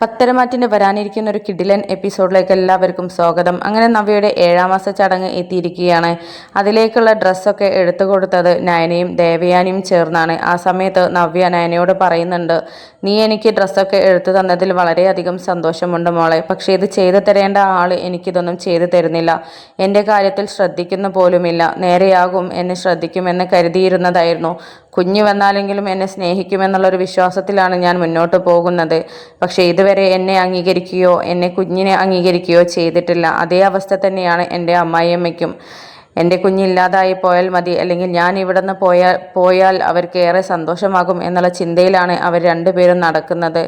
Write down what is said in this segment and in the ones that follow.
പത്തരമാറ്റിന്റെ വരാനിരിക്കുന്ന ഒരു കിഡിലൻ എപ്പിസോഡിലേക്ക് എല്ലാവർക്കും സ്വാഗതം. അങ്ങനെ നവ്യയുടെ ഏഴാം മാസ ചടങ്ങ് എത്തിയിരിക്കുകയാണ്. അതിലേക്കുള്ള ഡ്രസ്സൊക്കെ എടുത്തു കൊടുത്തത് നയനയും ദേവയാനിയും ചേർന്നാണ്. ആ സമയത്ത് നവ്യ നയനയോട് പറയുന്നുണ്ട് നീ എനിക്ക് ഡ്രസ്സൊക്കെ എടുത്തു തന്നതിൽ വളരെയധികം സന്തോഷമുണ്ട് മോളെ. പക്ഷേ ഇത് ചെയ്തു തരേണ്ട ആൾ എനിക്കിതൊന്നും ചെയ്തു തരുന്നില്ല. എന്റെ കാര്യത്തിൽ ശ്രദ്ധിക്കുന്ന പോലുമില്ല. നേരെയാകും എന്നെ ശ്രദ്ധിക്കുമെന്ന് കരുതിയിരുന്നതായിരുന്നു. കുഞ്ഞു വന്നാലെങ്കിലും എന്നെ സ്നേഹിക്കുമെന്നുള്ളൊരു വിശ്വാസത്തിലാണ് ഞാൻ മുന്നോട്ട് പോകുന്നത്. പക്ഷേ ഇതുവരെ എന്നെ അംഗീകരിക്കുകയോ എന്നെ കുഞ്ഞിനെ അംഗീകരിക്കുകയോ ചെയ്തിട്ടില്ല. അതേ അവസ്ഥ തന്നെയാണ് എന്റെ അമ്മായിയമ്മയ്ക്കും. എന്റെ കുഞ്ഞില്ലാതായി പോയാൽ മതി. അല്ലെങ്കിൽ ഞാൻ ഇവിടെ നിന്ന് പോയാൽ പോയാൽ അവർക്ക് ഏറെ സന്തോഷമാകും എന്നുള്ള ചിന്തയിലാണ് അവർ രണ്ടുപേരും നടക്കുന്നത്.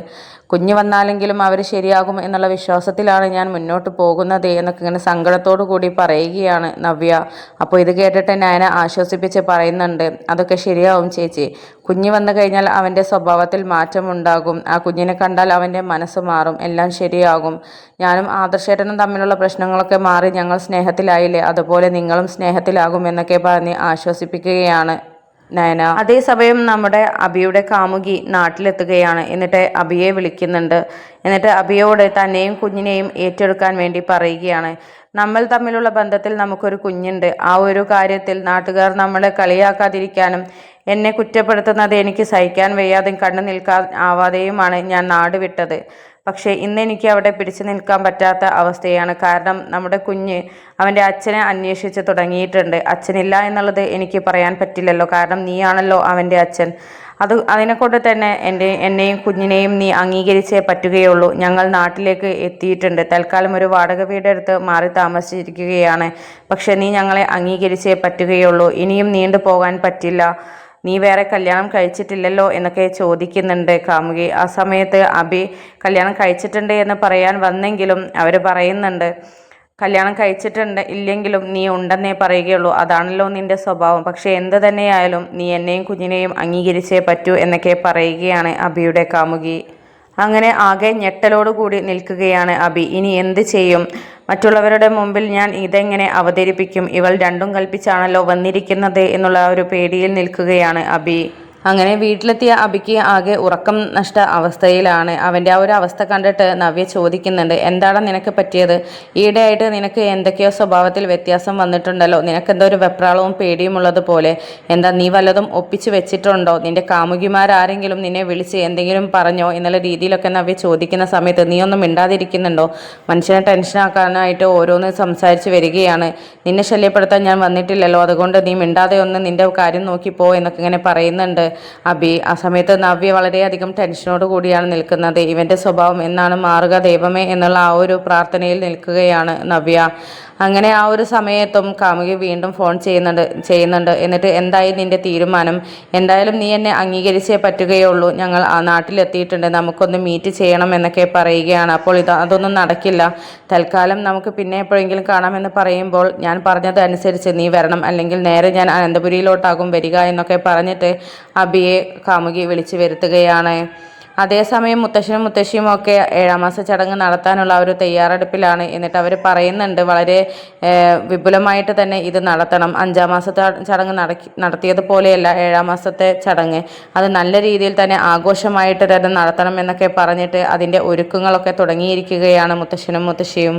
കുഞ്ഞ് വന്നാലെങ്കിലും അവർ ശരിയാകും എന്നുള്ള വിശ്വാസത്തിലാണ് ഞാൻ മുന്നോട്ട് പോകുന്നത് എന്നൊക്കെ ഇങ്ങനെ സങ്കടത്തോടു കൂടി പറയുകയാണ് നവ്യ. അപ്പോൾ ഇത് കേട്ടിട്ട് നയന ആശ്വസിപ്പിച്ച് പറയുന്നുണ്ട് അതൊക്കെ ശരിയാവും ചേച്ചി. കുഞ്ഞ് വന്നു കഴിഞ്ഞാൽ അവന്റെ സ്വഭാവത്തിൽ മാറ്റമുണ്ടാകും ആ കുഞ്ഞിനെ കണ്ടാൽ അവന്റെ മനസ്സ് മാറും. എല്ലാം ശരിയാകും. ഞാനും ആദർശേട്ടനും തമ്മിലുള്ള പ്രശ്നങ്ങളൊക്കെ മാറി ഞങ്ങൾ സ്നേഹത്തിലായില്ലേ? അതുപോലെ നിങ്ങളും സ്നേഹത്തിലാകും എന്നൊക്കെ പറഞ്ഞ് ആശ്വസിപ്പിക്കുകയാണ്. നയന. അതേസമയം നമ്മുടെ അബിയുടെ കാമുകി നാട്ടിലെത്തുകയാണ്. എന്നിട്ട് അബിയെ വിളിക്കുന്നുണ്ട്. എന്നിട്ട് അബിയോട് തന്നെയും കുഞ്ഞിനെയും ഏറ്റെടുക്കാൻ വേണ്ടി പറയുകയാണ്. നമ്മൾ തമ്മിലുള്ള ബന്ധത്തിൽ നമുക്കൊരു കുഞ്ഞുണ്ട്. ആ ഒരു കാര്യത്തിൽ നാട്ടുകാർ നമ്മളെ കളിയാക്കാതിരിക്കാനും എന്നെ കുറ്റപ്പെടുത്തുന്നത് എനിക്ക് സഹിക്കാൻ വയ്യാതെയും കണ്ണു നിൽക്കാൻ ആവാതെയുമാണ് ഞാൻ നാട് വിട്ടത്. പക്ഷേ ഇന്ന് എനിക്ക് അവിടെ പിടിച്ചു നിൽക്കാൻ പറ്റാത്ത അവസ്ഥയാണ്. കാരണം നമ്മുടെ കുഞ്ഞ് അവന്റെ അച്ഛനെ അന്വേഷിച്ച് തുടങ്ങിയിട്ടുണ്ട്. അച്ഛനില്ല എന്നുള്ളത് എനിക്ക് പറയാൻ പറ്റില്ലല്ലോ. കാരണം നീയാണല്ലോ അവന്റെ അച്ഛൻ. അത് അതിനെക്കൊണ്ട് തന്നെ എന്റെ എന്നെയും കുഞ്ഞിനെയും നീ അംഗീകരിച്ചേ പറ്റുകയുള്ളൂ. ഞങ്ങൾ നാട്ടിലേക്ക് എത്തിയിട്ടുണ്ട്. തൽക്കാലം ഒരു വാടക വീടെടുത്ത് മാറി താമസിച്ചിരിക്കുകയാണ്. പക്ഷേ നീ ഞങ്ങളെ അംഗീകരിച്ചേ പറ്റുകയുള്ളൂ. ഇനിയും നീണ്ടു പോകാൻ പറ്റില്ല. നീ വേറെ കല്യാണം കഴിച്ചിട്ടില്ലല്ലോ എന്നൊക്കെ ചോദിക്കുന്നുണ്ട് കാമുകി. ആ സമയത്ത് അബി കല്യാണം കഴിച്ചിട്ടുണ്ട് എന്ന് പറയാൻ വന്നെങ്കിലും അവർ പറയുന്നുണ്ട് കല്യാണം കഴിച്ചിട്ടുണ്ട് ഇല്ലെങ്കിലും നീ ഉണ്ടെന്നേ പറയുകയുള്ളൂ. അതാണല്ലോ നിന്റെ സ്വഭാവം. പക്ഷേ എന്ത് തന്നെയായാലും നീ എന്നെയും കുഞ്ഞിനെയും അംഗീകരിച്ചേ പറ്റൂ എന്നൊക്കെ പറയുകയാണ് അബിയുടെ കാമുകി. അങ്ങനെ ആകെ ഞെട്ടലോടുകൂടി നിൽക്കുകയാണ് അബി. ഇനി എന്ത് ചെയ്യും? മറ്റുള്ളവരുടെ മുമ്പിൽ ഞാൻ ഇതെങ്ങനെ അവതരിപ്പിക്കും? ഇവൾ രണ്ടും കൽപ്പിച്ചാണല്ലോ വന്നിരിക്കുന്നത് എന്നുള്ള ഒരു പേടിയിൽ നിൽക്കുകയാണ് അബി. അങ്ങനെ വീട്ടിലെത്തിയ അബിക്ക് ആകെ ഉറക്കം നഷ്ട അവസ്ഥയിലാണ്. അവന്റെ ആ ഒരു അവസ്ഥ കണ്ടിട്ട് നവ്യ ചോദിക്കുന്നുണ്ട് എന്താണ് നിനക്ക് പറ്റിയത്? ഈയിടെയായിട്ട് നിനക്ക് എന്തൊക്കെയോ സ്വഭാവത്തിൽ വ്യത്യാസം വന്നിട്ടുണ്ടല്ലോ. നിനക്ക് എന്തോ ഒരു വെപ്രാളവും പേടിയും ഉള്ളതുപോലെ എന്താ നീ വല്ലതും ഒപ്പിച്ച് വെച്ചിട്ടുണ്ടോ? നിന്റെ കാമുകിമാരാരെങ്കിലും നിന്നെ വിളിച്ച് എന്തെങ്കിലും പറഞ്ഞോ? എന്നുള്ള രീതിയിലൊക്കെ നവ്യ ചോദിക്കുന്ന സമയത്ത് നീ ഒന്നും മിണ്ടാതിരിക്കുന്നുണ്ടോ? മനുഷ്യനെ ടെൻഷനാക്കാനായിട്ട് ഓരോന്ന് സംസാരിച്ച് വരികയാണ്. നിന്നെ ശല്യപ്പെടുത്താൻ ഞാൻ വന്നിട്ടില്ലല്ലോ. അതുകൊണ്ട് നീ മിണ്ടാതെ ഒന്ന് നിന്റെ കാര്യം നോക്കിപ്പോ എന്നൊക്കെ ഇങ്ങനെ പറയുന്നുണ്ട്. അബി. ആ സമയത്ത് നവ്യ വളരെയധികം ടെൻഷനോട് കൂടിയാണ് നിൽക്കുന്നത്. ഇവന്റെ സ്വഭാവം എന്നാണ് മാറുക ദൈവമേ എന്നുള്ള ആ ഒരു പ്രാർത്ഥനയിൽ നിൽക്കുകയാണ് നവ്യ. അങ്ങനെ ആ ഒരു സമയത്തും കാമുകി വീണ്ടും ഫോൺ ചെയ്യുന്നുണ്ട് ചെയ്യുന്നുണ്ട്. എന്നിട്ട് എന്തായി നിന്റെ തീരുമാനം? എന്തായാലും നീ എന്നെ അംഗീകരിച്ചേ പറ്റുകയുള്ളൂ. ഞങ്ങൾ ആ നാട്ടിലെത്തിയിട്ടുണ്ട്. നമുക്കൊന്ന് മീറ്റ് ചെയ്യണം എന്നൊക്കെ പറയുകയാണ്. അപ്പോൾ ഇത് അതൊന്നും നടക്കില്ല. തൽക്കാലം നമുക്ക് പിന്നെ എപ്പോഴെങ്കിലും കാണാമെന്ന് പറയുമ്പോൾ ഞാൻ പറഞ്ഞത് അനുസരിച്ച് നീ വരണം. അല്ലെങ്കിൽ നേരെ ഞാൻ അനന്തപുരിയിലോട്ടാകും വരിക എന്നൊക്കെ പറഞ്ഞിട്ട് അബിയെ കാമുകി വിളിച്ചു വരുത്തുകയാണ്. അതേസമയം മുത്തശ്ശനും മുത്തശ്ശിയും ഒക്കെ ഏഴാം മാസ ചടങ്ങ് നടത്താനുള്ള ഒരു തയ്യാറെടുപ്പിലാണ്. എന്നിട്ട് അവർ പറയുന്നുണ്ട് വളരെ വിപുലമായിട്ട് തന്നെ ഇത് നടത്തണം. അഞ്ചാം മാസത്തെ ചടങ്ങ് നടക്കി നടത്തിയതുപോലെയല്ല ഏഴാം മാസത്തെ ചടങ്ങ്. അത് നല്ല രീതിയിൽ തന്നെ ആഘോഷമായിട്ട് തന്നെ നടത്തണം എന്നൊക്കെ പറഞ്ഞിട്ട് അതിന്റെ ഒരുക്കങ്ങളൊക്കെ തുടങ്ങിയിരിക്കുകയാണ് മുത്തശ്ശനും മുത്തശ്ശിയും.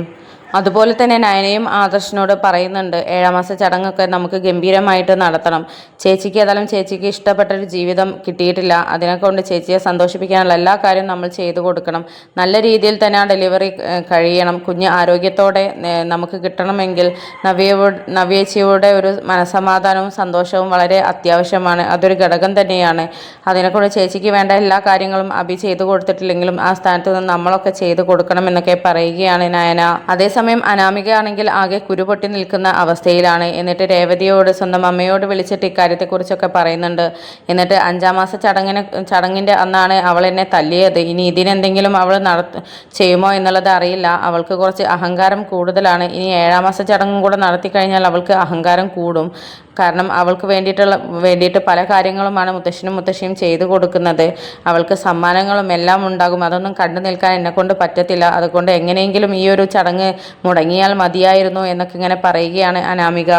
അതുപോലെ തന്നെ നയനയും ആദർശിനോട് പറയുന്നുണ്ട് ഏഴാം മാസ ചടങ്ങൊക്കെ നമുക്ക് ഗംഭീരമായിട്ട് നടത്തണം. ചേച്ചിക്ക് ഏതായാലും ചേച്ചിക്ക് ഇഷ്ടപ്പെട്ട ഒരു ജീവിതം കിട്ടിയിട്ടില്ല. അതിനെ കൊണ്ട് ചേച്ചിയെ സന്തോഷിപ്പിക്കാനുള്ള എല്ലാ കാര്യവും നമ്മൾ ചെയ്തു കൊടുക്കണം. നല്ല രീതിയിൽ തന്നെ ആ ഡെലിവറി കഴിയണം. കുഞ്ഞ് ആരോഗ്യത്തോടെ നമുക്ക് കിട്ടണമെങ്കിൽ നവ്യയോട് നവ്യേച്ചിയുടെ ഒരു മനസമാധാനവും സന്തോഷവും വളരെ അത്യാവശ്യമാണ്. അതൊരു ഘടകം തന്നെയാണ്. അതിനെക്കൊണ്ട് ചേച്ചിക്ക് വേണ്ട എല്ലാ കാര്യങ്ങളും അഭി ചെയ്തു കൊടുത്തിട്ടില്ലെങ്കിലും ആ സ്ഥാനത്ത് നിന്ന് നമ്മളൊക്കെ ചെയ്തു കൊടുക്കണം എന്നൊക്കെ പറയുകയാണ് നയന. അതേസമയം അതേസമയം അനാമികയാണെങ്കിൽ ആകെ കുരുപൊട്ടി നിൽക്കുന്ന അവസ്ഥയിലാണ്. എന്നിട്ട് രേവതിയോട് സ്വന്തം അമ്മയോട് വിളിച്ചിട്ട് ഇക്കാര്യത്തെക്കുറിച്ചൊക്കെ പറയുന്നുണ്ട്. എന്നിട്ട് അഞ്ചാം മാസ ചടങ്ങിന് ചടങ്ങിന്റെ അന്നാണ് അവൾ എന്നെ തല്ലിയത്. ഇനി ഇതിനെന്തെങ്കിലും അവൾ നടത്ത ചെയ്യുമോ എന്നുള്ളത് അറിയില്ല. അവൾക്ക് കുറച്ച് അഹങ്കാരം കൂടുതലാണ്. ഇനി ഏഴാം മാസ ചടങ്ങും കൂടെ നടത്തി കഴിഞ്ഞാൽ അവൾക്ക് അഹങ്കാരം കൂടും. കാരണം അവൾക്ക് വേണ്ടിയിട്ടുള്ള വേണ്ടിയിട്ട് പല കാര്യങ്ങളുമാണ് മുത്തശ്ശനും മുത്തശ്ശിയും ചെയ്തു കൊടുക്കുന്നത്. അവൾക്ക് സമ്മാനങ്ങളും എല്ലാം ഉണ്ടാകും. അതൊന്നും കണ്ടു നിൽക്കാൻ എന്നെക്കൊണ്ട് പറ്റത്തില്ല. അതുകൊണ്ട് എങ്ങനെയെങ്കിലും ഈ ഒരു ചടങ്ങ് മുടങ്ങിയാൽ മതിയായിരുന്നു എന്നൊക്കെ ഇങ്ങനെ പറയുകയാണ് അനാമിക.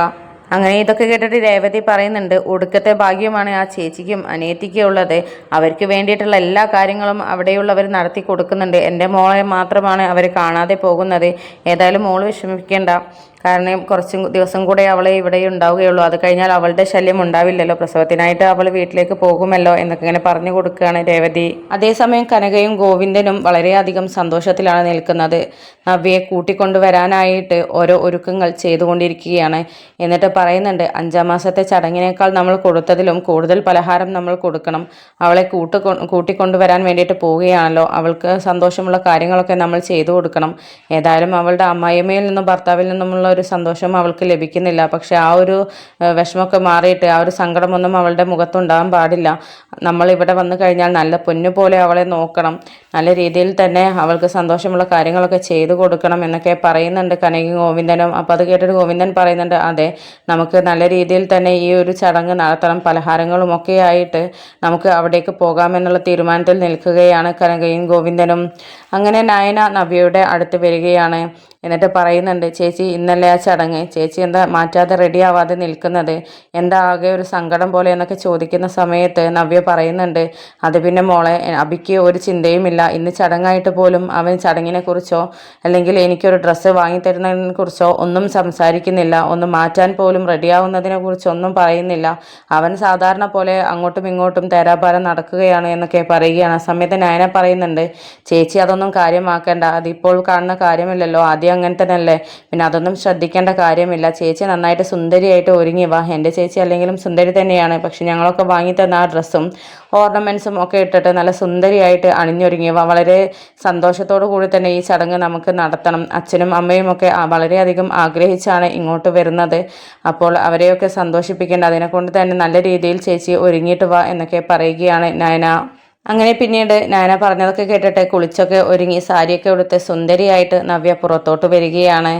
അങ്ങനെ ഇതൊക്കെ കേട്ടിട്ട് രേവതി പറയുന്നുണ്ട് ഒടുക്കത്തെ ഭാഗ്യമാണ് ആ ചേച്ചിക്കും അനിയത്തിക്കും ഉള്ളത്. അവർക്ക് വേണ്ടിയിട്ടുള്ള എല്ലാ കാര്യങ്ങളും അവിടെയുള്ളവർ നടത്തി കൊടുക്കുന്നുണ്ട്. എന്റെ മോളെ മാത്രമാണ് അവർ കാണാതെ പോകുന്നത്. ഏതായാലും മോൾ വിഷമിക്കേണ്ട കാരണം കുറച്ചും ദിവസം കൂടെ അവളെ ഇവിടെ ഉണ്ടാവുകയുള്ളൂ. അത് കഴിഞ്ഞാൽ അവളുടെ ശല്യം ഉണ്ടാവില്ലല്ലോ. പ്രസവത്തിനായിട്ട് അവൾ വീട്ടിലേക്ക് പോകുമല്ലോ എന്നൊക്കെ ഇങ്ങനെ പറഞ്ഞു കൊടുക്കുകയാണ് രേവതി. അതേസമയം കനകയും ഗോവിന്ദനും വളരെയധികം സന്തോഷത്തിലാണ് നിൽക്കുന്നത്. നവ്യയെ കൂട്ടിക്കൊണ്ടുവരാനായിട്ട് ഓരോ ഒരുക്കങ്ങൾ ചെയ്തുകൊണ്ടിരിക്കുകയാണ്. എന്നിട്ട് പറയുന്നുണ്ട് അഞ്ചാം മാസത്തെ ചടങ്ങിനേക്കാൾ നമ്മൾ കൊടുത്തതിലും കൂടുതൽ പലഹാരം നമ്മൾ കൊടുക്കണം. അവളെ കൂട്ട് കൂട്ടിക്കൊണ്ടുവരാൻ വേണ്ടിയിട്ട് പോവുകയാണല്ലോ. അവൾക്ക് സന്തോഷമുള്ള കാര്യങ്ങളൊക്കെ നമ്മൾ ചെയ്തു കൊടുക്കണം. ഏതായാലും അവളുടെ അമ്മായിയമ്മയിൽ നിന്നും ഭർത്താവിൽ നിന്നുമുള്ള ഒരു സന്തോഷം അവൾക്ക് ലഭിക്കുന്നില്ല. പക്ഷെ ആ ഒരു വിഷമമൊക്കെ മാറിയിട്ട് ആ ഒരു സങ്കടമൊന്നും അവളുടെ മുഖത്തുണ്ടാകാൻ പാടില്ല. നമ്മൾ ഇവിടെ വന്നു കഴിഞ്ഞാൽ നല്ല പൊന്നു പോലെ അവളെ നോക്കണം. നല്ല രീതിയിൽ തന്നെ അവൾക്ക് സന്തോഷമുള്ള കാര്യങ്ങളൊക്കെ ചെയ്തു കൊടുക്കണം എന്നൊക്കെ പറയുന്നുണ്ട് കനകി ഗോവിന്ദനും. അപ്പോൾ അത് കേട്ടിട്ട് ഗോവിന്ദൻ പറയുന്നുണ്ട് അതെ നമുക്ക് നല്ല രീതിയിൽ തന്നെ ഈ ഒരു ചടങ്ങ് നടത്തണം. പലഹാരങ്ങളും ഒക്കെ ആയിട്ട് നമുക്ക് അവിടേക്ക് പോകാമെന്നുള്ള തീരുമാനത്തിൽ നിൽക്കുകയാണ് കനകയും ഗോവിന്ദനും. അങ്ങനെ നയന നവ്യയുടെ അടുത്ത് വരികയാണ്. എന്നിട്ട് പറയുന്നുണ്ട് ചേച്ചി ഇന്നലെ ആ ചടങ്ങ്. ചേച്ചി എന്താ മാറ്റാതെ റെഡി ആവാതെ നിൽക്കുന്നത്? എന്താ ആകെ ഒരു സങ്കടം പോലെ എന്നൊക്കെ ചോദിക്കുന്ന സമയത്ത് നവ്യ പറയുന്നുണ്ട് അത് പിന്നെ മോളെ അബിക്ക് ഒരു ചിന്തയുമില്ല ഇന്ന് ചടങ്ങായിട്ട് പോലും അവൻ ചടങ്ങിനെ കുറിച്ചോ അല്ലെങ്കിൽ എനിക്കൊരു ഡ്രസ്സ് വാങ്ങിത്തരുന്നതിനെ കുറിച്ചോ ഒന്നും സംസാരിക്കുന്നില്ല. ഒന്ന് മാറ്റാൻ പോലും റെഡിയാവുന്നതിനെ കുറിച്ചൊന്നും പറയുന്നില്ല. അവൻ സാധാരണ പോലെ അങ്ങോട്ടും ഇങ്ങോട്ടും തേരാപാരം നടക്കുകയാണ് എന്നൊക്കെ പറയുകയാണ്. ആ സമയത്ത് നയന പറയുന്നുണ്ട് ചേച്ചി അതൊന്നും കാര്യമാക്കേണ്ട. അതിപ്പോൾ കാണുന്ന കാര്യമില്ലല്ലോ. ആദ്യം അങ്ങനെ തന്നെയല്ലേ. പിന്നെ അതൊന്നും ശ്രദ്ധിക്കേണ്ട കാര്യമില്ല. ചേച്ചി നന്നായിട്ട് സുന്ദരിയായിട്ട് ഒരുങ്ങി വാ. എന്റെ ചേച്ചി അല്ലെങ്കിലും സുന്ദരി തന്നെയാണ്. പക്ഷെ ഞങ്ങളൊക്കെ വാങ്ങി തന്ന ആ ഡ്രസ്സും ഓർണമെന്റ്സും ഒക്കെ ഇട്ടിട്ട് നല്ല സുന്ദരിയായിട്ട് അണിഞ്ഞൊരുങ്ങി വളരെ സന്തോഷത്തോടു കൂടി തന്നെ ഈ ചടങ്ങ് നമുക്ക് നടത്തണം. അച്ഛനും അമ്മയും ഒക്കെ വളരെയധികം ആഗ്രഹിച്ചാണ് ഇങ്ങോട്ട് വരുന്നത്. അപ്പോൾ അവരെയൊക്കെ സന്തോഷിപ്പിക്കേണ്ട. അതിനെക്കൊണ്ട് തന്നെ നല്ല രീതിയിൽ ചേച്ചി ഒരുങ്ങിയിട്ട് വാ എന്നൊക്കെ പറയുകയാണ് നയന. അങ്ങനെ പിന്നീട് നാന പറഞ്ഞതൊക്കെ കേട്ടിട്ട് കുളിച്ചൊക്കെ ഒരുങ്ങി സാരിയൊക്കെ ഉടുത്ത് സുന്ദരിയായിട്ട് നവ്യ പുറത്തോട്ട് വരികയാണ്.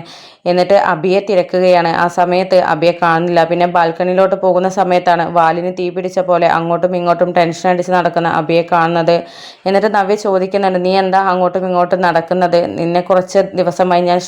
എന്നിട്ട് അബിയെ തിരക്കുകയാണ്. ആ സമയത്ത് അബിയെ കാണുന്നില്ല. പിന്നെ ബാൽക്കണിയിലോട്ട് പോകുന്ന സമയത്താണ് വാലിന് തീ പിടിച്ച പോലെ അങ്ങോട്ടും ഇങ്ങോട്ടും ടെൻഷൻ അടിച്ച് നടക്കുന്ന അബിയെ കാണുന്നത്. എന്നിട്ട് നവ്യ ചോദിക്കുന്നുണ്ട് നീ എന്താ അങ്ങോട്ടും ഇങ്ങോട്ടും നടക്കുന്നത്? നിന്നെ കുറച്ച് ദിവസമായി ഞാൻ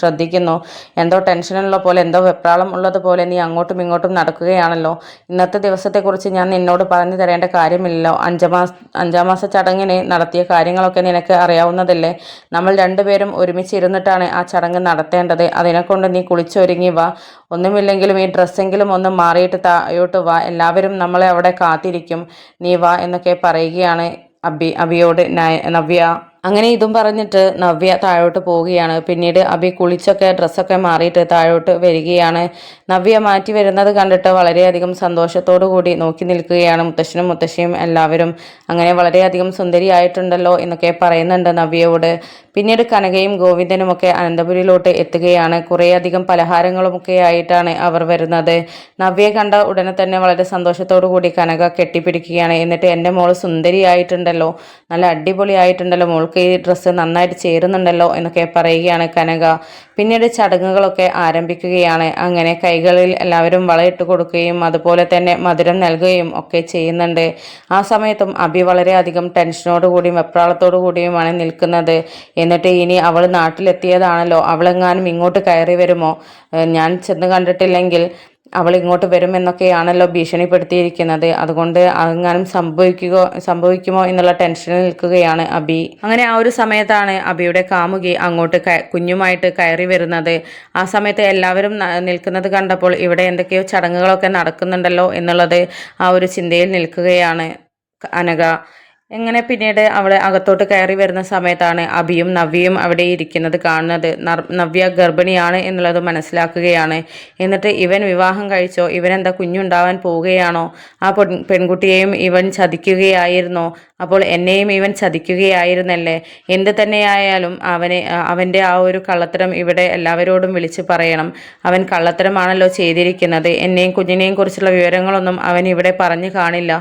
ശ്രദ്ധിക്കുന്നു. എന്തോ ടെൻഷനുള്ള പോലെ എന്തോ വെപ്രാളം ഉള്ളതുപോലെ നീ അങ്ങോട്ടും ഇങ്ങോട്ടും നടക്കുകയാണല്ലോ. ഇന്നത്തെ ദിവസത്തെക്കുറിച്ച് ഞാൻ നിന്നോട് പറഞ്ഞു തരേണ്ട കാര്യമില്ലല്ലോ. അഞ്ചാം അഞ്ചാം മാസ ചടങ്ങിന് നടത്തിയ കാര്യങ്ങളൊക്കെ നിനക്ക് അറിയാവുന്നതല്ലേ? നമ്മൾ രണ്ടുപേരും ഒരുമിച്ച് ഇരുന്നിട്ടാണ് ആ ചടങ്ങ് നടത്തേണ്ടത്. അതിനെക്കൊണ്ട് നീ കുളിച്ചൊരുങ്ങി വാ. ഒന്നുമില്ലെങ്കിലും ഈ ഡ്രസ്സെങ്കിലും ഒന്ന് മാറിയിട്ട് താഴോട്ട് വാ. എല്ലാവരും നമ്മളെ അവിടെ കാത്തിരിക്കും. നീ വാ എന്നൊക്കെ പറയുകയാണ് അബി അബിയോട് നവ്യ. അങ്ങനെ ഇതും പറഞ്ഞിട്ട് നവ്യ താഴോട്ട് പോവുകയാണ്. പിന്നീട് അബി കുളിച്ചൊക്കെ ഡ്രസ്സൊക്കെ മാറിയിട്ട് താഴോട്ട് വരികയാണ്. നവ്യ മാറ്റി വരുന്നത് കണ്ടിട്ട് വളരെയധികം സന്തോഷത്തോടു കൂടി നോക്കി നിൽക്കുകയാണ് മുത്തശ്ശനും മുത്തശ്ശിയും എല്ലാവരും. അങ്ങനെ വളരെയധികം സുന്ദരിയായിട്ടുണ്ടല്ലോ എന്നൊക്കെ പറയുന്നുണ്ട് നവ്യയോട്. പിന്നീട് കനകയും ഗോവിന്ദനും ഒക്കെ അനന്തപുരിയിലോട്ട് എത്തുകയാണ്. കുറേയധികം പലഹാരങ്ങളുമൊക്കെ ആയിട്ടാണ് അവർ വരുന്നത്. നവ്യയെ കണ്ട ഉടനെ തന്നെ വളരെ സന്തോഷത്തോടു കൂടി കനക കെട്ടിപ്പിടിക്കുകയാണ്. എന്നിട്ട് എന്റെ മോൾ സുന്ദരിയായിട്ടുണ്ടല്ലോ. നല്ല അടിപൊളിയായിട്ടുണ്ടല്ലോ. മോൾക്ക് ഈ ഡ്രസ്സ് നന്നായിട്ട് ചേരുന്നുണ്ടല്ലോ എന്നൊക്കെ പറയുകയാണ് കനക. പിന്നീട് ചടങ്ങുകളൊക്കെ ആരംഭിക്കുകയാണ്. അങ്ങനെ കൈകളിൽ എല്ലാവരും വളയിട്ട് കൊടുക്കുകയും അതുപോലെ തന്നെ മധുരം നൽകുകയും ഒക്കെ ചെയ്യുന്നുണ്ട്. ആ സമയത്തും അഭി വളരെയധികം ടെൻഷനോടുകൂടിയും വെപ്രാളത്തോടു കൂടിയുമാണ് നിൽക്കുന്നത്. എന്നിട്ട് ഇനി അവൾ നാട്ടിലെത്തിയതാണല്ലോ. അവളെങ്ങാനും ഇങ്ങോട്ട് കയറി വരുമോ? ഞാൻ ചെന്ന് കണ്ടിട്ടില്ലെങ്കിൽ അവൾ ഇങ്ങോട്ട് വരുമെന്നൊക്കെയാണല്ലോ ഭീഷണിപ്പെടുത്തിയിരിക്കുന്നത്. അതുകൊണ്ട് അങ്ങാനും സംഭവിക്കുകയോ സംഭവിക്കുമോ എന്നുള്ള ടെൻഷനിൽ നിൽക്കുകയാണ് അബി. അങ്ങനെ ആ ഒരു സമയത്താണ് അബിയുടെ കാമുകി അങ്ങോട്ട് കുഞ്ഞുമായിട്ട് കയറി വരുന്നത്. ആ സമയത്ത് എല്ലാവരും നിൽക്കുന്നത് കണ്ടപ്പോൾ ഇവിടെ എന്തൊക്കെയോ ചടങ്ങുകളൊക്കെ നടക്കുന്നുണ്ടല്ലോ എന്നുള്ളത് ആ ഒരു ചിന്തയിൽ നിൽക്കുകയാണ് അനഘ. എങ്ങനെ പിന്നീട് അവൾ അകത്തോട്ട് കയറി വരുന്ന സമയത്താണ് അഭിയും നവ്യയും അവിടെ ഇരിക്കുന്നത് കാണുന്നത്. നവ്യ ഗർഭിണിയാണ് എന്നുള്ളത് മനസ്സിലാക്കുകയാണ്. എന്നിട്ട് ഇവൻ വിവാഹം കഴിച്ചോ? ഇവൻ എന്താ കുഞ്ഞുണ്ടാവാൻ പോവുകയാണോ? ആ പെൺകുട്ടിയെയും ഇവൻ ചതിക്കുകയായിരുന്നോ. അപ്പോൾ എന്നെയും ഇവൻ ചതിക്കുകയായിരുന്നല്ലേ? എന്ത് തന്നെയായാലും അവനെ അവന്റെ ആ ഒരു കള്ളത്തരം ഇവിടെ എല്ലാവരോടും വിളിച്ച് പറയണം. അവൻ കള്ളത്തരമാണല്ലോ ചെയ്തിരിക്കുന്നത്. എന്നെയും കുഞ്ഞിനെയും കുറിച്ചുള്ള വിവരങ്ങളൊന്നും അവൻ ഇവിടെ പറഞ്ഞു കാണില്ല.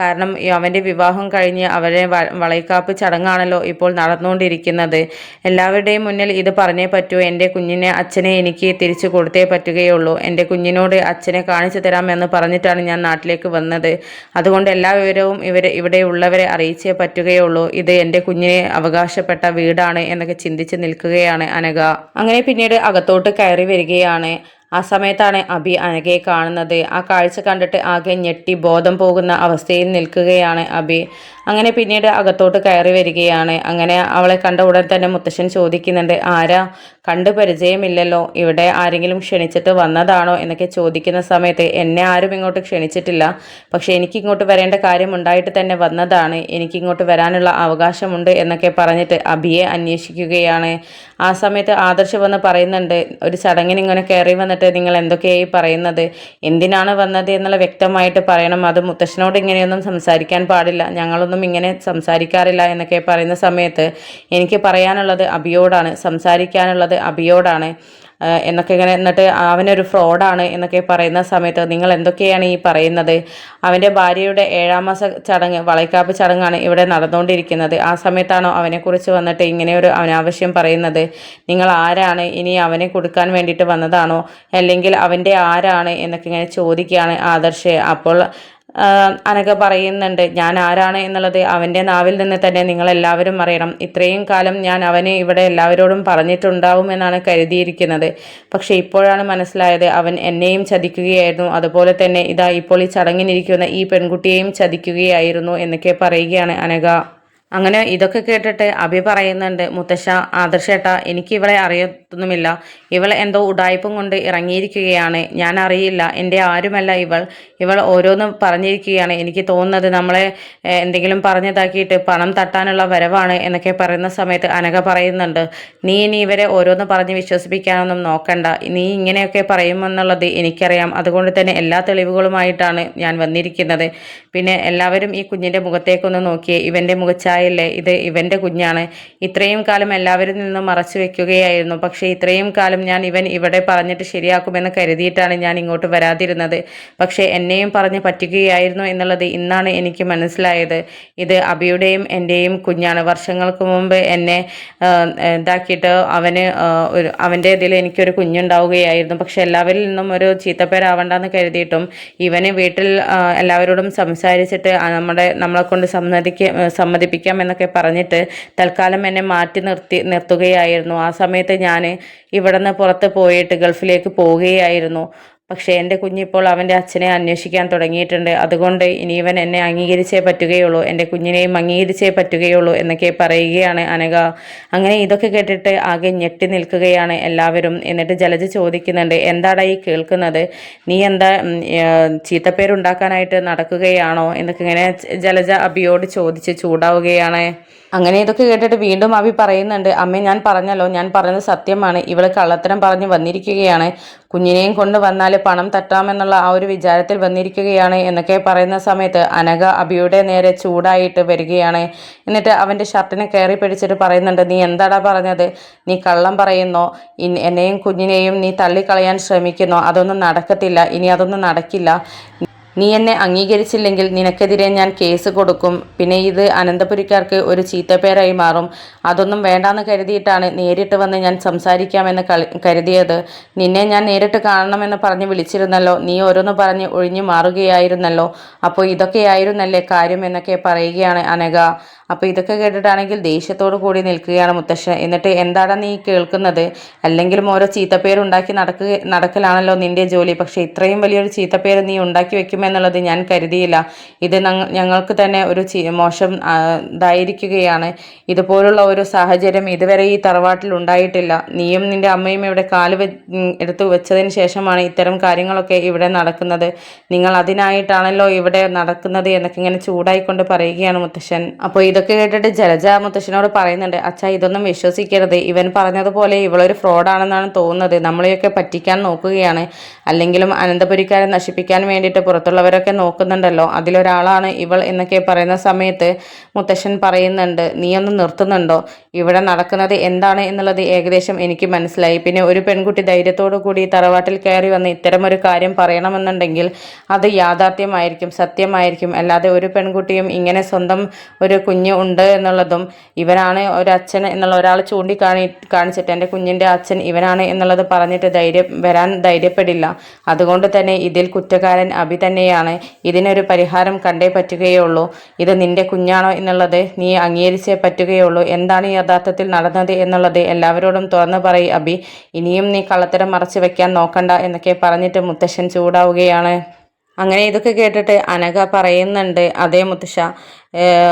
കാരണം അവന്റെ വിവാഹം കഴിഞ്ഞ് അവരെ വളയക്കാപ്പ് ചടങ്ങാണല്ലോ ഇപ്പോൾ നടന്നുകൊണ്ടിരിക്കുന്നത്. എല്ലാവരുടെയും മുന്നിൽ ഇത് പറഞ്ഞേ പറ്റൂ. എന്റെ കുഞ്ഞിനെ അച്ഛനെ എനിക്ക് തിരിച്ചു കൊടുത്തേ പറ്റുകയുള്ളൂ. എന്റെ കുഞ്ഞിനോട് അച്ഛനെ കാണിച്ചു തരാമെന്ന് പറഞ്ഞിട്ടാണ് ഞാൻ നാട്ടിലേക്ക് വന്നത്. അതുകൊണ്ട് എല്ലാ വിവരവും ഇവർ ഇവിടെ ഉള്ളവരെ അറിയിച്ചേ പറ്റുകയുള്ളൂ. ഇത് എന്റെ കുഞ്ഞിനെ അവകാശപ്പെട്ട വീടാണ് എന്നൊക്കെ ചിന്തിച്ച് നിൽക്കുകയാണ് അനഘ. അങ്ങനെ പിന്നീട് അകത്തോട്ട് കയറി വരികയാണ്. ആ സമയത്താണ് അബി അനഘയെ കാണുന്നത്. ആ കാഴ്ച കണ്ടിട്ട് ആകെ ഞെട്ടി ബോധം പോകുന്ന അവസ്ഥയിൽ നിൽക്കുകയാണ് അബി. അങ്ങനെ പിന്നീട് അകത്തോട്ട് കയറി വരികയാണ്. അങ്ങനെ അവളെ കണ്ട ഉടൻ തന്നെ മുത്തശ്ശൻ ചോദിക്കുന്നുണ്ട് ആരാ? കണ്ട് പരിചയമില്ലല്ലോ. ഇവിടെ ആരെങ്കിലും ക്ഷണിച്ചിട്ട് വന്നതാണോ? എന്നൊക്കെ ചോദിക്കുന്ന സമയത്ത് എന്നെ ആരും ഇങ്ങോട്ട് ക്ഷണിച്ചിട്ടില്ല. പക്ഷേ എനിക്ക് ഇങ്ങോട്ട് വരേണ്ട കാര്യം ഉണ്ടായിട്ട് തന്നെ വന്നതാണ്. എനിക്ക് ഇങ്ങോട്ട് വരാനുള്ള അവകാശമുണ്ട് എന്നൊക്കെ പറഞ്ഞിട്ട് അബിയെ അന്വേഷിക്കുകയാണ്. ആ സമയത്ത് ആദർശ് വന്ന് പറയുന്നുണ്ട് ഒരു ചടങ്ങിന് ഇങ്ങനെ കയറി വന്നിട്ട് നിങ്ങൾ എന്തൊക്കെയായി പറയുന്നത്? എന്തിനാണ് വന്നത്? എന്നുള്ള വ്യക്തമായിട്ട് പറയണം. അത് മുത്തശ്ശനോട് ഇങ്ങനെയൊന്നും സംസാരിക്കാൻ പാടില്ല. ഞങ്ങളൊന്നും ഇങ്ങനെ സംസാരിക്കാറില്ല എന്നൊക്കെ പറയുന്ന സമയത്ത് എനിക്ക് പറയാനുള്ളത് അബിയോടാണ് സംസാരിക്കാനുള്ളത് അബിയോടാണ് എന്നൊക്കെ ഇങ്ങനെ എന്നിട്ട് അവനൊരു ഫ്രോഡാണ് എന്നൊക്കെ പറയുന്ന സമയത്ത് നിങ്ങൾ എന്തൊക്കെയാണ് ഈ പറയുന്നത്? അവന്റെ ഭാര്യയുടെ ഏഴാം മാസ ചടങ്ങ് വളയ്ക്കാപ്പ് ചടങ്ങാണ് ഇവിടെ നടന്നുകൊണ്ടിരിക്കുന്നത്. ആ സമയത്താണോ അവനെക്കുറിച്ച് വന്നിട്ട് ഇങ്ങനെ ഒരു അനാവശ്യം പറയുന്നത്? നിങ്ങൾ ആരാണ്? ഇനി അവനെ കൊടുക്കാൻ വേണ്ടിയിട്ട് വന്നതാണോ? അല്ലെങ്കിൽ അവന്റെ ആരാണ് എന്നൊക്കെ ഇങ്ങനെ ചോദിക്കുകയാണ് ആദർശ്. അപ്പോൾ അനഘ പറയുന്നുണ്ട് ഞാൻ ആരാണ് എന്നുള്ളത് അവന്റെ നാവിൽ നിന്ന് തന്നെ നിങ്ങളെല്ലാവരും അറിയണം. ഇത്രയും കാലം ഞാൻ അവനെ ഇവിടെ എല്ലാവരോടും പറഞ്ഞിട്ടുണ്ടാവും എന്നാണ് കരുതിയിരിക്കുന്നത്. പക്ഷേ ഇപ്പോഴാണ് മനസ്സിലായത് അവൻ എന്നെയും ചതിക്കുകയായിരുന്നു. അതുപോലെ തന്നെ ഇതാ ഇപ്പോൾ ഈ ചടങ്ങിനിരിക്കുന്ന ഈ പെൺകുട്ടിയെയും ചതിക്കുകയായിരുന്നു എന്നൊക്കെ പറയുകയാണ് അനഘ. അങ്ങനെ ഇതൊക്കെ കേട്ടിട്ട് അഭി പറയുന്നുണ്ട് മുത്തശ്ശ ആദർശേട്ട എനിക്ക് ഇവളെ അറിയത്തൊന്നുമില്ല. ഇവൾ എന്തോ ഉടായ്പും കൊണ്ട് ഇറങ്ങിയിരിക്കുകയാണ്. ഞാൻ അറിയില്ല. എന്റെ ആരുമല്ല ഇവൾ. ഇവൾ ഓരോന്നും പറഞ്ഞിരിക്കുകയാണ്. എനിക്ക് തോന്നുന്നത് നമ്മളെ എന്തെങ്കിലും പറഞ്ഞതാക്കിയിട്ട് പണം തട്ടാനുള്ള വരവാണ് എന്നൊക്കെ പറയുന്ന സമയത്ത് അനഘ പറയുന്നുണ്ട് നീ ഇനി ഇവരെ ഓരോന്ന് പറഞ്ഞ് വിശ്വസിപ്പിക്കാനൊന്നും നോക്കണ്ട. നീ ഇങ്ങനെയൊക്കെ പറയുമെന്നുള്ളത് എനിക്കറിയാം. അതുകൊണ്ട് തന്നെ എല്ലാ തെളിവുകളുമായിട്ടാണ് ഞാൻ വന്നിരിക്കുന്നത്. പിന്നെ എല്ലാവരും ഈ കുഞ്ഞിന്റെ മുഖത്തേക്കൊന്ന് നോക്കിയേ. ഇവന്റെ മുഖച്ചായല്ലേ ഇത് ഇവന്റെ കുഞ്ഞാണ്. ഇത്രയും കാലം എല്ലാവരിൽ നിന്നും മറച്ചു വെക്കുകയായിരുന്നു. പക്ഷേ ഇത്രയും കാലം ഞാൻ ഇവൻ ഇവിടെ പറഞ്ഞിട്ട് ശരിയാക്കുമെന്ന് കരുതിയിട്ടാണ് ഞാൻ ഇങ്ങോട്ട് വരാതിരുന്നത്. പക്ഷേ എന്നെയും പറഞ്ഞ് പറ്റുകയായിരുന്നു എന്നുള്ളത് ഇന്നാണ് എനിക്ക് മനസ്സിലായത്. ഇത് അബിയുടെയും എന്റെയും കുഞ്ഞാണ്. വർഷങ്ങൾക്ക് മുമ്പ് എന്നെ ഇതാക്കിയിട്ട് അവന് ഒരു അവന്റെ ഇതിൽ എനിക്കൊരു കുഞ്ഞുണ്ടാവുകയായിരുന്നു. പക്ഷെ എല്ലാവരിൽ നിന്നും ഒരു ചീത്തപ്പേരാവണ്ടെന്ന് കരുതിയിട്ടും ഇവന് വീട്ടിൽ എല്ലാവരോടും സംസാരിച്ചിട്ട് നമ്മുടെ നമ്മളെ കൊണ്ട് സമ്മതിക്ക സമ്മതിപ്പിക്കാം എന്നൊക്കെ പറഞ്ഞിട്ട് തൽക്കാലം എന്നെ മാറ്റി നിർത്തി നിർത്തുകയായിരുന്നു. ആ സമയത്ത് ഞാൻ ഇവിടെ നിന്ന് പുറത്ത് പോയിട്ട് ഗൾഫിലേക്ക് പോവുകയായിരുന്നു. പക്ഷേ എന്റെ കുഞ്ഞിപ്പോൾ അവന്റെ അച്ഛനെ അന്വേഷിക്കാൻ തുടങ്ങിയിട്ടുണ്ട്. അതുകൊണ്ട് ഇനി ഇവൻ എന്നെ അംഗീകരിച്ചേ പറ്റുകയുള്ളൂ. എന്റെ കുഞ്ഞിനെയും അംഗീകരിച്ചേ പറ്റുകയുള്ളൂ എന്നൊക്കെ പറയുകയാണ് അനഘ. അങ്ങനെ ഇതൊക്കെ കേട്ടിട്ട് ആകെ ഞെട്ടി നിൽക്കുകയാണ് എല്ലാവരും. എന്നിട്ട് ജലജ ചോദിക്കുന്നുണ്ട് എന്താടാ ഈ കേൾക്കുന്നത്? നീ എന്താ ചീത്തപ്പേരുണ്ടാക്കാനായിട്ട് നടക്കുകയാണോ? എന്നൊക്കെ ഇങ്ങനെ ജലജ അബിയോട് ചോദിച്ച് ചൂടാവുകയാണ്. അങ്ങനെ ഇതൊക്കെ കേട്ടിട്ട് വീണ്ടും അവി പറയുന്നുണ്ട് അമ്മ ഞാൻ പറഞ്ഞല്ലോ ഞാൻ പറഞ്ഞത് സത്യമാണ്. ഇവൾ കള്ളത്തരം പറഞ്ഞ് വന്നിരിക്കുകയാണ്. കുഞ്ഞിനെയും കൊണ്ട് വന്നാൽ പണം തട്ടാമെന്നുള്ള ആ ഒരു വിചാരത്തിൽ വന്നിരിക്കുകയാണ് എന്നൊക്കെ പറയുന്ന സമയത്ത് അനഘ അബിയുടെ നേരെ ചൂടായിട്ട് വരികയാണ്. എന്നിട്ട് അവന്റെ ഷർട്ടിനെ കയറി പിടിച്ചിട്ട് പറയുന്നുണ്ട് നീ എന്താടാ പറഞ്ഞത്? നീ കള്ളം പറയുന്നോ? എന്നെയും കുഞ്ഞിനെയും നീ തള്ളിക്കളയാൻ ശ്രമിക്കുന്നോ? അതൊന്നും നടക്കത്തില്ല. ഇനി അതൊന്നും നടക്കില്ല. നീ എന്നെ അംഗീകരിച്ചില്ലെങ്കിൽ നിനക്കെതിരെ ഞാൻ കേസ് കൊടുക്കും. പിന്നെ ഇത് അനന്തപുരിക്കാർക്ക് ഒരു ചീത്തപ്പേരായി മാറും. അതൊന്നും വേണ്ടാന്ന് കരുതിയിട്ടാണ് നേരിട്ട് വന്ന് ഞാൻ സംസാരിക്കാമെന്ന് കരുതിയത്. നിന്നെ ഞാൻ നേരിട്ട് കാണണമെന്ന് പറഞ്ഞ് വിളിച്ചിരുന്നല്ലോ. നീ ഓരോന്ന് പറഞ്ഞ് ഒഴിഞ്ഞു മാറുകയായിരുന്നല്ലോ. അപ്പോൾ ഇതൊക്കെയായിരുന്നല്ലേ കാര്യം എന്നൊക്കെ പറയുകയാണ് അനഘ. അപ്പോൾ ഇതൊക്കെ കേട്ടിട്ടാണെങ്കിൽ ദേഷ്യത്തോടു കൂടി നിൽക്കുകയാണ് മുത്തശ്ശൻ എന്നിട്ട് എന്താണ് നീ കേൾക്കുന്നത്? അല്ലെങ്കിലും ഓരോ ചീത്തപ്പേര് ഉണ്ടാക്കി നടക്കുക നടക്കലാണല്ലോ നിന്റെ ജോലി. പക്ഷേ ഇത്രയും വലിയൊരു ചീത്തപ്പേര് നീ ഉണ്ടാക്കി വെക്കുമെന്നുള്ളത് ഞാൻ കരുതിയില്ല. ഇത് ഞങ്ങ- ഞങ്ങൾക്ക് തന്നെ ഒരു മോശം ഇതായിരിക്കുകയാണ്. ഇതുപോലുള്ള ഒരു സാഹചര്യം ഇതുവരെ ഈ തറവാട്ടിൽ ഉണ്ടായിട്ടില്ല. നീയും നിന്റെ അമ്മയും ഇവിടെ കാൽ ഉം, വെച്ചതിന് ശേഷമാണ് ഇത്തരം കാര്യങ്ങളൊക്കെ ഇവിടെ നടക്കുന്നത്. നിങ്ങൾ അതിനായിട്ടാണല്ലോ ഇവിടെ നടക്കുന്നത് എന്നൊക്കെ ഇങ്ങനെ ചൂടായിക്കൊണ്ട് പറയുകയാണ് മുത്തശ്ശൻ. അപ്പോൾ ഇതൊക്കെ കേട്ടിട്ട് ജലജ മുത്തശ്ശനോട് പറയുന്നുണ്ട് അച്ഛാ ഇതൊന്നും വിശ്വസിക്കരുത്. ഇവൻ പറഞ്ഞതുപോലെ ഇവളൊരു ഫ്രോഡാണെന്നാണ് തോന്നുന്നത്. നമ്മളെയൊക്കെ പറ്റിക്കാൻ നോക്കുകയാണ്. അല്ലെങ്കിലും അനന്തപുരിക്കാരെ നശിപ്പിക്കാൻ വേണ്ടിയിട്ട് പുറത്തുള്ളവരൊക്കെ നോക്കുന്നുണ്ടല്ലോ. അതിലൊരാളാണ് ഇവൾ എന്നൊക്കെ പറയുന്ന സമയത്ത് മുത്തശ്ശൻ പറയുന്നുണ്ട് നീ ഒന്ന് നിർത്തുന്നുണ്ടോ? ഇവിടെ നടക്കുന്നത് എന്താണ് എന്നുള്ളത് ഏകദേശം എനിക്ക് മനസ്സിലായി. പിന്നെ ഒരു പെൺകുട്ടി ധൈര്യത്തോടു കൂടി തറവാട്ടിൽ കയറി വന്ന് ഇത്തരം ഒരു കാര്യം പറയണമെന്നുണ്ടെങ്കിൽ അത് യാഥാർത്ഥ്യമായിരിക്കും സത്യമായിരിക്കും. അല്ലാതെ ഒരു പെൺകുട്ടിയും ഇങ്ങനെ സ്വന്തം ഒരു കുഞ്ഞ് ഉണ്ട് എന്നുള്ളതും ഇവനാണ് ഒരച്ഛൻ എന്നുള്ള ഒരാൾ ചൂണ്ടിക്കാണി കാണിച്ചിട്ട് എന്റെ കുഞ്ഞിന്റെ അച്ഛൻ ഇവനാണ് എന്നുള്ളത് പറഞ്ഞിട്ട് ധൈര്യം വരാൻ ധൈര്യപ്പെടില്ല. അതുകൊണ്ട് തന്നെ ഇതിൽ കുറ്റക്കാരൻ അഭി തന്നെയാണ്. ഇതിനൊരു പരിഹാരം കണ്ടേ പറ്റുകയുള്ളൂ. ഇത് നിന്റെ കുഞ്ഞാണോ എന്നുള്ളത് നീ അംഗീകരിച്ചേ പറ്റുകയുള്ളൂ. എന്താണ് യഥാർത്ഥത്തിൽ നടന്നത് എന്നുള്ളത് എല്ലാവരോടും തുറന്നു പറയും അഭി ഇനിയും നീ കള്ളത്തരം മറച്ചു വെക്കാൻ നോക്കണ്ട എന്നൊക്കെ പറഞ്ഞിട്ട് മുത്തശ്ശൻ ചൂടാവുകയാണ്. അങ്ങനെ ഇതൊക്കെ കേട്ടിട്ട് അനഘ പറയുന്നുണ്ട് അതേ മുത്തശ്ശ.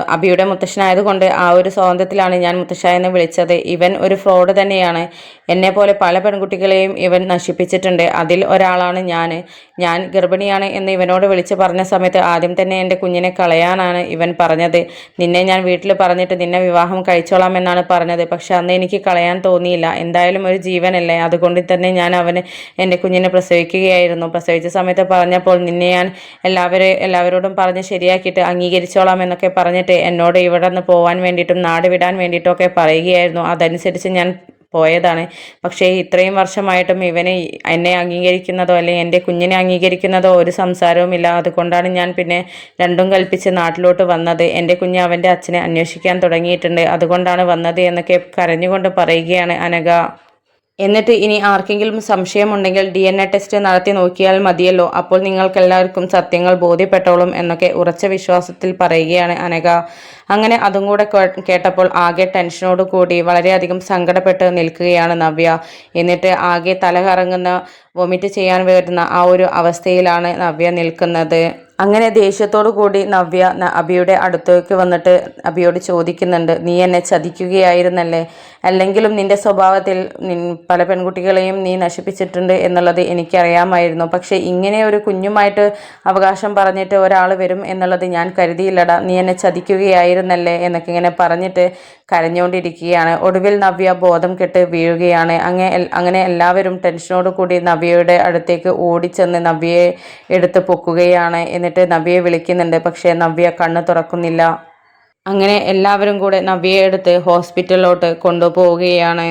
അബിയുടെ മുത്തശ്ശനായതുകൊണ്ട് ആ ഒരു സ്വാതന്ത്ര്യത്തിലാണ് ഞാൻ മുത്തശ്ശ എന്ന് വിളിച്ചത്. ഇവൻ ഒരു ഫ്രോഡ് തന്നെയാണ്. എന്നെ പോലെ പല പെൺകുട്ടികളെയും ഇവൻ നശിപ്പിച്ചിട്ടുണ്ട്. അതിൽ ഒരാളാണ് ഞാൻ. ഞാൻ ഗർഭിണിയാണ് എന്ന് ഇവനോട് വിളിച്ച് പറഞ്ഞ സമയത്ത് ആദ്യം തന്നെ എന്റെ കുഞ്ഞിനെ കളയാനാണ് ഇവൻ പറഞ്ഞത്. നിന്നെ ഞാൻ വീട്ടിൽ പറഞ്ഞിട്ട് നിന്നെ വിവാഹം കഴിച്ചോളാം എന്നാണ് പറഞ്ഞത്. പക്ഷെ അന്ന് എനിക്ക് കളയാൻ തോന്നിയില്ല. എന്തായാലും ഒരു ജീവനല്ലേ. അതുകൊണ്ട് തന്നെ ഞാൻ അവന് എന്റെ കുഞ്ഞിനെ പ്രസവിക്കുകയായിരുന്നു. പ്രസവിച്ച സമയത്ത് പറഞ്ഞപ്പോൾ നിന്നെ ഞാൻ എല്ലാവരെ എല്ലാവരോടും പറഞ്ഞ് ശരിയാക്കിയിട്ട് അംഗീകരിച്ചോളാം എന്നൊക്കെ പറഞ്ഞിട്ട് എന്നോട് ഇവിടെ നിന്ന് പോകാൻ വേണ്ടിയിട്ടും നാട് വിടാൻ വേണ്ടിയിട്ടൊക്കെ പറയുകയായിരുന്നു. അതനുസരിച്ച് ഞാൻ പോയതാണ്. പക്ഷേ ഇത്രയും വർഷമായിട്ടും ഇവനെ എന്നെ അംഗീകരിക്കുന്നതോ അല്ലെങ്കിൽ എന്റെ കുഞ്ഞിനെ അംഗീകരിക്കുന്നതോ ഒരു സംസാരവുമില്ല അതുകൊണ്ടാണ് ഞാൻ പിന്നെ രണ്ടും കൽപ്പിച്ച് നാട്ടിലോട്ട് വന്നത്. എന്റെ കുഞ്ഞ് അവന്റെ അച്ഛനെ അന്വേഷിക്കാൻ തുടങ്ങിയിട്ടുണ്ട്. അതുകൊണ്ടാണ് വന്നത് എന്നൊക്കെ കരഞ്ഞുകൊണ്ട് പറയുകയാണ് അനഘ. എന്നിട്ട് ഇനി ആർക്കെങ്കിലും സംശയമുണ്ടെങ്കിൽ ഡി എൻ എ ടെസ്റ്റ് നടത്തി നോക്കിയാൽ മതിയല്ലോ. അപ്പോൾ നിങ്ങൾക്കെല്ലാവർക്കും സത്യങ്ങൾ ബോധ്യപ്പെട്ടോളും എന്നൊക്കെ ഉറച്ച വിശ്വാസത്തിൽ പറയുകയാണ് അനഘ അങ്ങനെ അതും കൂടെ കേട്ടപ്പോൾ ആകെ ടെൻഷനോട് കൂടി വളരെയധികം സങ്കടപ്പെട്ട് നിൽക്കുകയാണ് നവ്യ. എന്നിട്ട് ആകെ തല കറങ്ങുന്ന വൊമിറ്റ് ചെയ്യാൻ വരുന്ന ആ ഒരു അവസ്ഥയിലാണ് നവ്യ നിൽക്കുന്നത്. അങ്ങനെ ദേഷ്യത്തോടു കൂടി നവ്യ അബിയുടെ അടുത്തേക്ക് വന്നിട്ട് അബിയോട് ചോദിക്കുന്നുണ്ട് നീ എന്നെ ചതിക്കുകയായിരുന്നല്ലേ? അല്ലെങ്കിലും നിന്റെ സ്വഭാവത്തിൽ പല പെൺകുട്ടികളെയും നീ നശിപ്പിച്ചിട്ടുണ്ട് എന്നുള്ളത് എനിക്കറിയാമായിരുന്നു. പക്ഷെ ഇങ്ങനെ ഒരു കുഞ്ഞുമായിട്ട് അവകാശം പറഞ്ഞിട്ട് ഒരാൾ വരും എന്നുള്ളത് ഞാൻ കരുതിയില്ലടാ. നീ എന്നെ ചതിക്കുകയായിരുന്നല്ലേ? എന്നൊക്കെ ഇങ്ങനെ പറഞ്ഞിട്ട് കരഞ്ഞുകൊണ്ടിരിക്കുകയാണ്. ഒടുവിൽ നവ്യ ബോധം കെട്ട് വീഴുകയാണ്. അങ്ങനെ അങ്ങനെ എല്ലാവരും ടെൻഷനോട് കൂടി നവ്യയുടെ അടുത്തേക്ക് ഓടിച്ചെന്ന് നവ്യയെ എടുത്ത് പൊക്കുകയാണ്. എന്നിട്ട് നവ്യയെ വിളിക്കുന്നുണ്ട്. പക്ഷേ നവ്യ കണ്ണ് തുറക്കുന്നില്ല. അങ്ങനെ എല്ലാവരും കൂടെ നവ്യയെ എടുത്ത് ഹോസ്പിറ്റലിലോട്ട് കൊണ്ടുപോവുകയാണ്.